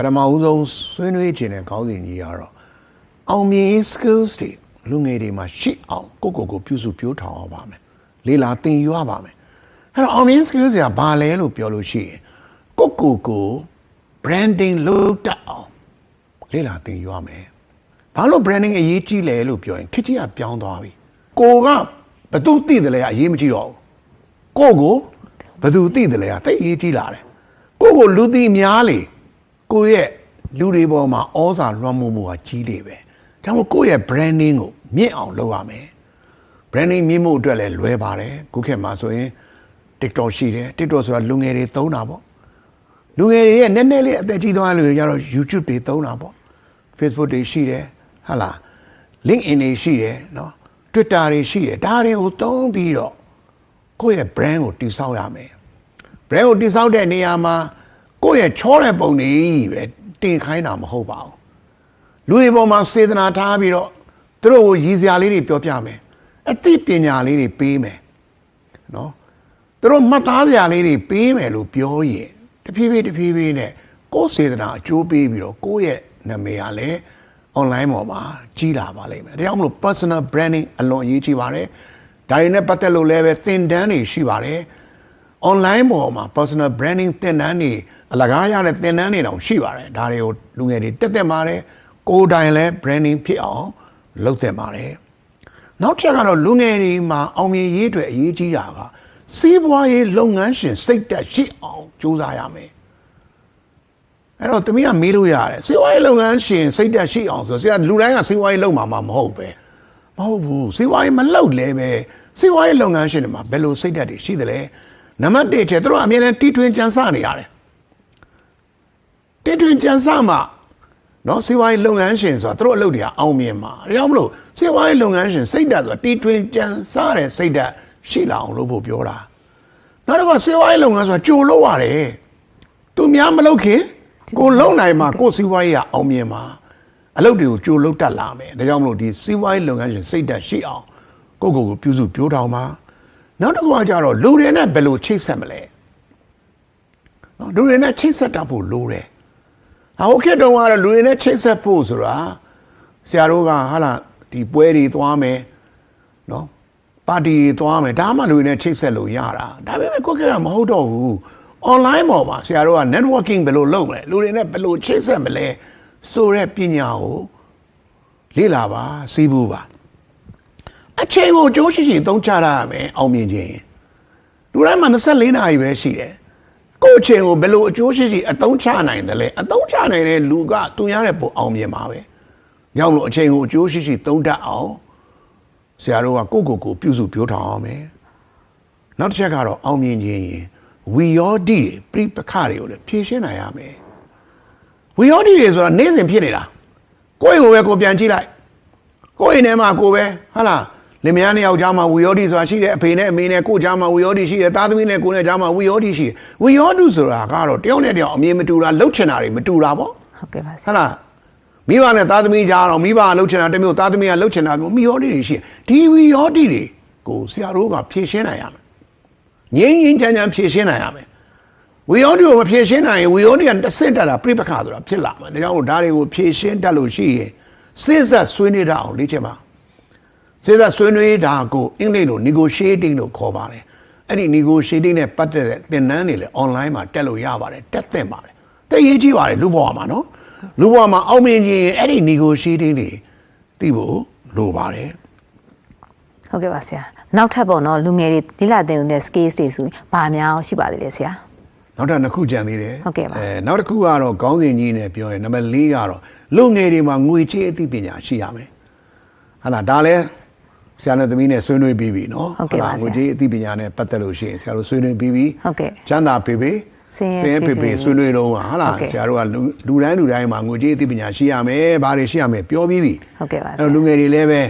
ပထမဦးဆုံးဆွေးနွေးခြင်းတဲ့ခေါင်းစဉ်ကြီးကတော့အောင်မြင်ရေး skills တွေလူငယ်တွေမှာရှိအောင်ကိုယ့်ကိုယ်ကိုပြုစုပြောထောင်အောင်ပါမယ်လေလာသင်ယူရပါမယ်အဲ့တော့အောင်မြင် skills တွေကဘာလဲလို့ပြောလို့ရှိရင်ကိုယ့်ကိုယ်ကို branding လုပ်တတ်အောင်လေလာသင်ယူရမယ်ဘာလို့ branding အရေးကြီးလဲလို့ပြောရင်ခေတ်ကြီးကပြောင်းသွားပြီကိုကဘသူသိတယ်လဲအရေးမကြီးတော့ဘူးကိုကိုဘသူသိတယ်လဲကတိတ်အရေးကြီးလာတယ်ကိုကိုလူသိများလေ ကိုရဲ့လူတွေပေါ်မှာဩဇာလွှမ်းမိုးမှုကကြီးလေပဲဒါမှမဟုတ်ကိုယ့်ရဲ့ branding ကိုမြင့်အောင်လုပ်ရမယ် branding မြင့်မှုအတွက်လည်းလွယ်ပါတယ်ခုခေတ်မှာဆိုရင် TikTok ရှိတယ် TikTok ဆိုတာလူငယ်တွေသုံးတာပေါ့လူငယ်တွေရဲ့နည်းနည်းလေးအသက်ကြီးသွားလို့ကြတော့ YouTube တွေသုံးတာပေါ့ Facebook တွေရှိတယ်ဟာလား LinkedIn တွေရှိတယ်နော် Twitter တွေရှိတယ်ဒါတွေကိုသုံးပြီးတော့ကိုယ့်ရဲ့ brand ကိုတည်ဆောက်ရမယ် brand ကိုတည်ဆောက်တဲ့နေရာမှာ ကိုယ့်ရဲ့ချောတဲ့ပုံတွေပဲတင်ခိုင်းတာမဟုတ်ပါဘူးလူတွေပေါ်မှာစေတနာထားပြီးတော့သူတို့ကိုရည်စရာလေးတွေပြောပြမယ်အသိပညာလေးတွေပေးမယ်နော်သူတို့မှတ်သားစရာလေးတွေပေးမယ်လို့ပြောရင်တဖြည်းဖြည်းတဖြည်းဖြည်းနဲ့ကိုယ့်စေတနာအကျိုးပေးပြီးတော့ကိုယ့်ရဲ့နာမည်ကလည်း online ပေါ်မှာကြီးလာပါလိမ့်မယ်ဒါကြောင့်မလို့ personal branding အလွန်အရေးကြီးပါတယ်ဒါတွေနဲ့ပတ်သက်လို့လည်းပဲသင်တန်းတွေရှိပါတယ် online ပေါ်မှာ personal branding သင်တန်းတွေ အလကားရတဲ့သင်တန်းတွေတောင်ရှိပါတယ်ဒါတွေကိုလူငယ်တွေတက်တက်ပါတယ်ကိုယ်တိုင်လည်း branding ဖြစ်အောင်လုပ်သင့်ပါတယ်နောက်တစ်ချက်ကတော့လူငယ်တွေမှာအောင်မြင်ရေးအတွက်အရေးကြီးတာကစီးပွားရေးလုပ်ငန်းရှင်စိတ်တက်ရှိအောင်ကြိုးစားရမယ်အဲ့တော့တမီးကမေးလို့ရတယ်စီးပွားရေးလုပ်ငန်းရှင်စိတ်တက်ရှိအောင်ဆိုဆရာလူတိုင်းကစီးပွားရေးလုပ်မှာမဟုတ်ပဲမဟုတ်ဘူးစီးပွားရေးမလုပ်လဲပဲစီးပွားရေးလုပ်ငန်းရှင်တွေမှာဘယ်လိုစိတ်တက်တွေရှိသလဲနံပါတ်1ချက်သူတို့အမြဲတမ်းတီထွင်ကြံစနေရတယ် တီထွင်ကြံစမှနော်စီးပွားရေးလုပ်ငန်းရှင်ဆိုတာသူတို့အလုပ်တွေကအောင်မြင်မှာဒါကြောင့်မလို့စီးပွားရေးလုပ်ငန်းရှင်စိတ်တက်ဆိုတာတီထွင်ကြံစတဲ့စိတ်တက်ရှိလာအောင်လုပ်ဖို့ပြောတာနောက်တစ်ခါစီးပွားရေးလုပ်ငန်းဆိုတာကြိုလို့ရတယ်သူများမလုပ်ခင်ကိုလုံနိုင်မှာကိုစီးပွားရေးကအောင်မြင်မှာအလုပ်တွေကိုကြိုလုပ်တတ်လာမယ်ဒါကြောင့်မလို့ဒီစီးပွားရေးလုပ်ငန်းရှင်စိတ်တက်ရှိအောင်ကိုယ့်ကိုယ်ကိုပြုစုပြောထောင်ပါနောက်တစ်ခုကကြတော့လူတွေနဲ့ဘယ်လိုချိတ်ဆက်မလဲနော်လူတွေနဲ့ချိတ်ဆက်တတ်ဖို့လိုတယ် ဟာဟုတ်ကဲ့တော့ကတော့လူတွေနဲ့ချိတ်ဆက်ဖို့ဆိုတာဆရာတို့ကဟာလာဒီပွဲတွေသွားမယ်နော်ပါတီတွေသွားမယ်ဒါမှလူတွေနဲ့ချိတ်ဆက်လို့ရတာဒါပေမဲ့ကိုယ့်ကမဟုတ်တော့ဘူး online ပေါ်မှာဆရာတို့က networking ဘယ်လိုလုပ်မလဲလူတွေနဲ့ဘယ်လိုချိတ်ဆက်မလဲဆိုတဲ့ပညာကိုလေ့လာပါစီးပူးပါအချိန်ကိုကြိုးရှိရှိသုံးချရမယ်အောင်မြင်ခြင်းလူတိုင်းမှာ24နာရီပဲရှိတယ် ကိုယ့်အချိန်ကိုဘယ်လိုအကျိုးရှိရှိအသုံးချနိုင်တယ်လဲအသုံးချနိုင်တဲ့လူကသူရတဲ့ပုံအောင်မြင်ပါပဲကြောင့်လို့အချိန်ကိုအကျိုးရှိရှိသုံးတတ်အောင်ဆရာတို့ကကိုယ့်ကိုယ်ကိုပြုစုပြောထောင်အောင်မယ်နောက်တစ်ချက်ကတော့အောင်မြင်ခြင်းရင်ဝီယောဒီတွေပြိပခတွေကိုလည်းဖြည့်ရှင်းနိုင်ရမယ်ဝီယောဒီတွေဆိုတာနေ့စဉ်ဖြစ်နေတာကိုယ့်အိမ်ကိုပဲကိုယ်ပြန်ကြည့်လိုက်ကိုယ့်အိမ်ထဲမှာကိုယ်ပဲဟာလား လင်မယားနှစ်ယောက်ကြားမှာဝီယောဒီဆိုတာရှိတယ်အဖေနဲ့အမေနဲ့ကိုယ်ကြားမှာဝီယောဒီရှိတယ်သားသမီးနဲ့ကိုယ်နဲ့ကြားမှာဝီယောဒီရှိတယ်ဝီယောဒုဆိုတာကတော့တယောက်နဲ့တယောက်အမြင်မတူတာလှုပ်ချင်တာတွေမတူတာပေါ့ဟုတ်ကဲ့ပါဆဟရာတ်လားမိဘနဲ့သားသမီးကြားတော့မိဘကလှုပ်ချင်တာတစ်မျိုးသားသမီးကလှုပ်ချင်တာတစ်မျိုးမိယောဒီတွေရှိတယ်ဒီဝီယောဒီတွေကိုဆရာတို့ကဖြည့်ရှင်းနိုင်ရမယ်ငြိမ်းငြိမ်းချမ်းချမ်းဖြည့်ရှင်းနိုင်ရမယ်ဝီယောဒီကိုမဖြည့်ရှင်းနိုင်ရင်ဝီယောဒီကတစ်ဆင့်တက်တာပြိပခဆိုတာဖြစ်လာမှာဒါကြောင့်မို့ဒါတွေကိုဖြည့်ရှင်းတတ်လို့ရှိရင်စဉ်ဆက်ဆွေးနွေးတတ်အောင်လေ့ကျင့်ပါ စဉ်ဆက်ဆွေးနွေးတာကိုအင်္ဂလိပ်လို negotiating လို့ခေါ်ပါတယ်အဲ့ဒီ negotiating နဲ့ပတ်သက်တဲ့သင်တန်းတွေလည်း online မှာတက်လို့ရပါတယ်တက်သင့်ပါတယ်တည်ရေးကြည့်ပါတယ်လူဘဝမှာနော်လူဘဝမှာအောင်မြင်ခြင်းအဲ့ဒီ negotiating တွေသိဖို့လိုပါတယ်ဟုတ်ကဲ့ပါဆရာနောက်ထပ်ပေါ့နော်လူငယ်တွေလိလာတင်တဲ့ skills တွေဆိုရင်ဘာများရှိပါသေးလဲဆရာနောက်ထပ်နှစ်ခုကြံသေးတယ်ဟုတ်ကဲ့ပါအဲနောက်တစ်ခုကတော့ခေါင်းစဉ်ကြီးနဲ့ပြောရင်နံပါတ်၄ကတော့လူငယ်တွေမှာငွေချေးအသိပညာရှိရမယ်ဟာလားဒါလဲ ဆရာနဲ့သမီးနဲ့ဆွေးနွေးပြီးပြီနော်ဟုတ်ကဲ့ပါငွေချေးအသိပညာနဲ့ပတ်သက်လို့ရှိရင်ဆရာတို့ဆွေးနွေးပြီးပြီဟုတ်ကဲ့ချမ်းသာပေပေဆင်းရဲဆင်းရဲပေပေပေပေဆွေးနွေးတော့ဟာလားဟုတ်ကဲ့ဆရာတို့ကလူလူတိုင်းလူတိုင်းမှာငွေချေးအသိပညာရှိရမယ်ဘာတွေရှိရမယ်ပြောပြီးပြီဟုတ်ကဲ့ပါဆအဲ့ရာတော့လူငယ်တွေလည်းပဲ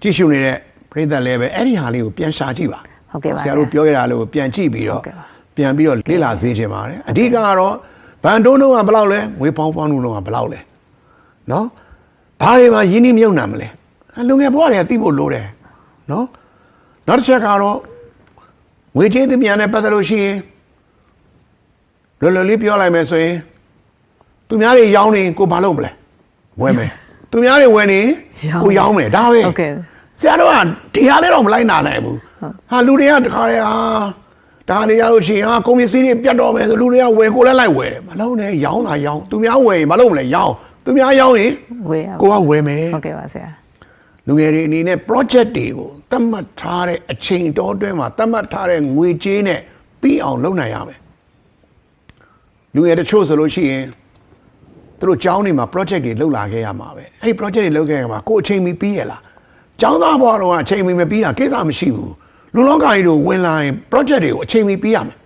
ကြည့်ရှုနေတဲ့ပရိသတ်လည်းပဲအဲ့ဒီဟာလေးကိုပြန်ရှာကြည့်ပါဟုတ်ကဲ့ပါဆရာတို့ပြောရတာလို့ပြန်ကြည့်ပြီးတော့ဟုတ်ကဲ့ပါပြန်ပြီးတော့လေ့လာစေချင်ပါတယ်အဓိကကတော့ဘန်တုံးတုံးကဘယ်လောက်လဲငွေပေါင်းပေါင်းတုံးကဘယ်လောက်လဲနော်ဘာတွေမှာယင်းနှိမ့်မြုပ်နှံမလဲအဲ့ လူငယ်ဘဝတွေကသိဖို့လိုတယ်နော်နောက်တစ်ချက်ကတော့ငွေကြေးသမျှနဲ့ပတ်သက်လို့ရှိရင်လွယ်လွယ်လေးပြောလိုက်မယ်ဆိုရင်သူများတွေရောင်းနေကိုဘာလုပ်မလဲဝယ်မယ်သူများတွေဝယ်နေရောင်းကိုရောင်းမယ်ဒါပဲဟုတ်ကဲ့ဆရာတို့ကဒီဟာလေးတော့မလိုက်နာနိုင်ဘူးဟာလူတွေကတခါတည်းဟာဒါနေရလို့ရှိရင်ဟာကွန်ပျူတာတွေပြတ်တော့မယ်ဆိုလူတွေကဝယ်ကိုလည်းလိုက်ဝယ်တယ်မလုံးနဲ့ရောင်းတာရောင်းသူများဝယ်ရင်မလုံးမလဲရောင်းသူများရောင်းရင်ဝေးရပါကိုကဝယ်မယ်ဟုတ်ကဲ့ပါဆရာ လူငယ်တွေအနေနဲ့ project တွေကိုသတ်မှတ်ထားတဲ့အချိန်တောအတွင်းမှာသတ်မှတ်ထားတဲ့ငွေကြေးနဲ့ပြီးအောင်လုပ်နိုင်ရမယ်လူငယ်တချို့ဆိုလို့ရှိရင်သူတို့ကျောင်းတွေမှာ project တွေလုပ်လာခဲ့ရမှာပဲအဲ့ဒီ project တွေလုပ်ခဲ့ရမှာကိုယ်အချိန်မီပြီးရလားကျောင်းသားဘဝတော့အချိန်မီမပြီးတာကိစ္စမရှိဘူးလူလောကကြီးတို့ဝင်လာရင် project တွေကိုအချိန်မီပြီးရမယ်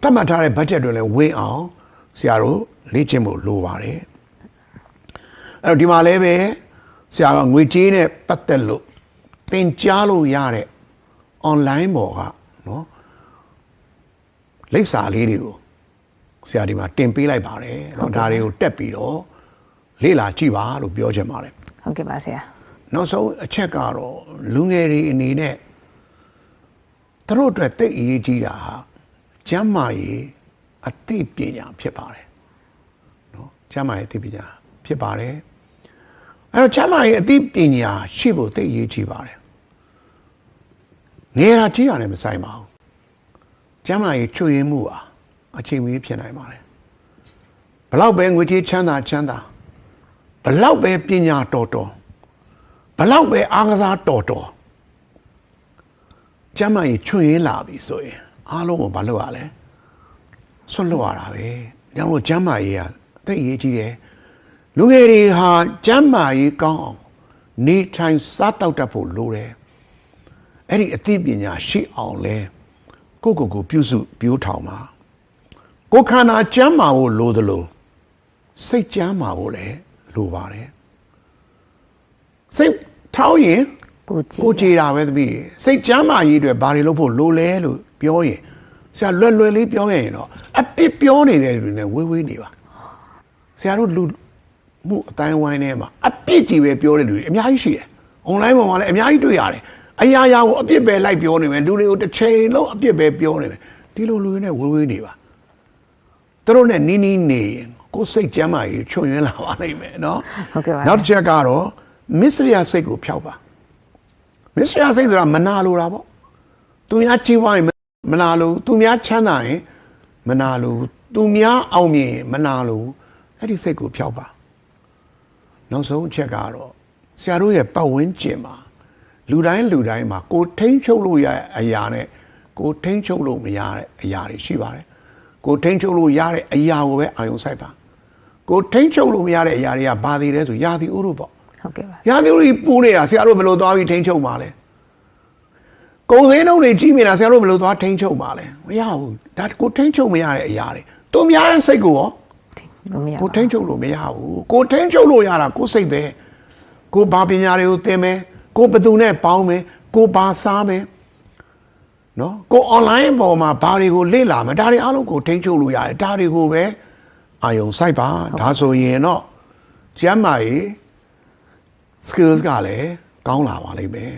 သတ်မှတ်ထားတဲ့ budget တွေလည်းဝင်အောင်ဆရာတို့လေ့ကျင့်ဖို့လိုပါတယ်အဲ့တော့ဒီမှာလည်းပဲ ဆရာကငွေကြေးနဲ့ပတ်သက်လို့သင်ကြားလို့ရတဲ့ online ပေါ်ကနော်လိပ်စာလေးတွေကိုဆရာဒီမှာတင်ပေးလိုက်ပါတယ်เนาะဒါတွေကိုတက်ပြီးတော့လေ့လာကြည့်ပါလို့ပြောချင်ပါတယ် ဟုတ်ကဲ့ပါဆရာ နောက်ဆုံးအချက်ကတော့လူငယ်တွေအနေနဲ့သူတို့အတွက်သိအရေးကြီးတာဟာကျမ်းမာရေးအသိပညာဖြစ်ပါတယ်နော်ကျမ်းမာရေးအသိပညာဖြစ်ပါတယ် အဲ့တော့ကျမ်းမာရေးအသိပညာရှိဖို့သိအရေးကြီးပါတယ်ငယ်ရာကြီးရတယ်မဆိုင်ပါဘူးကျမ်းမာရေးချွတ်ယွင်းမှုဟာအချိန်မီဖြစ်နိုင်ပါတယ်ဘလောက်ပဲငွေကြေးချမ်းသာချမ်းသာဘလောက်ပဲပညာတော်တော်ဘလောက်ပဲအားကစားတော်တော်ကျမ်းမာရေးချွတ်ရင်းလာပြီဆိုရင်အားလုံးကိုမလုပ်ရလဲဆွတ်လွတ်ရတာပဲညောင်လို့ကျမ်းမာရေးကသိပ်အရေးကြီးတယ် လူငယ်တွေဟာကျမ်းမာရေးကောင်းအောင်နေထိုင်စားတောက်တတ်ဖို့လိုတယ်အဲ့ဒီအသိပညာရှိအောင်လဲကိုယ့်ကိုယ်ကိုပြုစုပြိုးထောင်ပါကိုယ်ခန္ဓာကျမ်းမာဖို့လိုသလိုစိတ်ကျမ်းမာဖို့လည်းလိုပါတယ်စိတ်ထောင်းရင်ကိုကြည့်ကိုကြည်တာပဲသမီးစိတ်ချမ်းသာရေးအတွက်ဘာတွေလုပ်ဖို့လိုလဲလို့ပြောရင်ဆရာလွယ်လွယ်လေးပြောရရင်တော့အပစ်ပြောနေတဲ့လူတွေနဲ့ဝေးဝေးနေပါဆရာတို့လူ မှုအတိုင်းဝိုင်းထဲမှာအပစ်ကြီးပဲပြောတဲ့လူတွေအများကြီးရှိတယ်။ online ပေါ်မှာလည်းအများကြီးတွေ့ရတယ်။အရာရာကိုအပစ်ပဲလိုက်ပြောနေမယ်လူတွေကိုတစ်ချိန်လုံးအပစ်ပဲပြောနေမယ်ဒီလိုလူတွေနဲ့ဝေးဝေးနေပါသူတို့နဲ့နီးနီးနေရင်ကိုယ်စိတ်ကျမ်းမာရေးချွတ်ယွင်းလာပါလိမ့်မယ်နော်ဟုတ်ကဲ့ပါနောက်တစ်ချက်ကတော့မစ္စရိယစိတ်ကိုဖျောက်ပါမစ္စရိယစိတ်ဆိုတာမနာလိုတာပေါ့သူများကြီးပွားရင်မနာလိုသူများချမ်းသာရင်မနာလိုသူများအောင်မြင်ရင်မနာလိုအဲ့ဒီစိတ်ကိုဖျောက်ပါ နောက်ဆုံးအချက်ကတော့ဆရာတို့ရဲ့ပတ်ဝန်းကျင်မှာလူတိုင်းလူတိုင်းမှာကိုထိန်းချုပ်လို့ရတဲ့အရာနဲ့ကိုထိန်းချုပ်လို့မရတဲ့အရာတွေရှိပါတယ်ကိုထိန်းချုပ်လို့ရတဲ့အရာကိုပဲအာရုံစိုက်ပါကိုထိန်းချုပ်လို့မရတဲ့အရာတွေကဘာတွေလဲဆိုရာသီဥတုပေါ့ဟုတ်ကဲ့ပါရာသီဥတုပူနေတာဆရာတို့ဘယ်လိုသွားပြီးထိန်းချုပ်မှာလဲကုံစင်းနှုတ်တွေကြီးနေတာဆရာတို့ဘယ်လိုသွားထိန်းချုပ်မှာလဲမရဘူးဒါကိုထိန်းချုပ်မရတဲ့အရာတွေသူများရဲ့စိတ်ကိုရောလို့ မရကိုပါထိန်းချုပ်လို့မရဘူးကိုထိန်းချုပ်လို့ရတာကိုစိတ်ပဲကိုဘာပညာတွေကိုသင်မယ်ကိုဘယ်သူနဲ့ပေါင်းမယ်ကိုဘာစားမယ်နော်ကို online ပေါ်မှာဘာတွေကိုလေ့လာမယ်ဒါတွေအားလုံးကိုထိန်းချုပ်လို့ရတယ်ဒါတွေကိုပဲအာယုံစိုက်ပါဒါဆိုရင်တော့ကျမ်းမာရေး skills ကလည်းကောင်းလာပါလိမ့်မယ်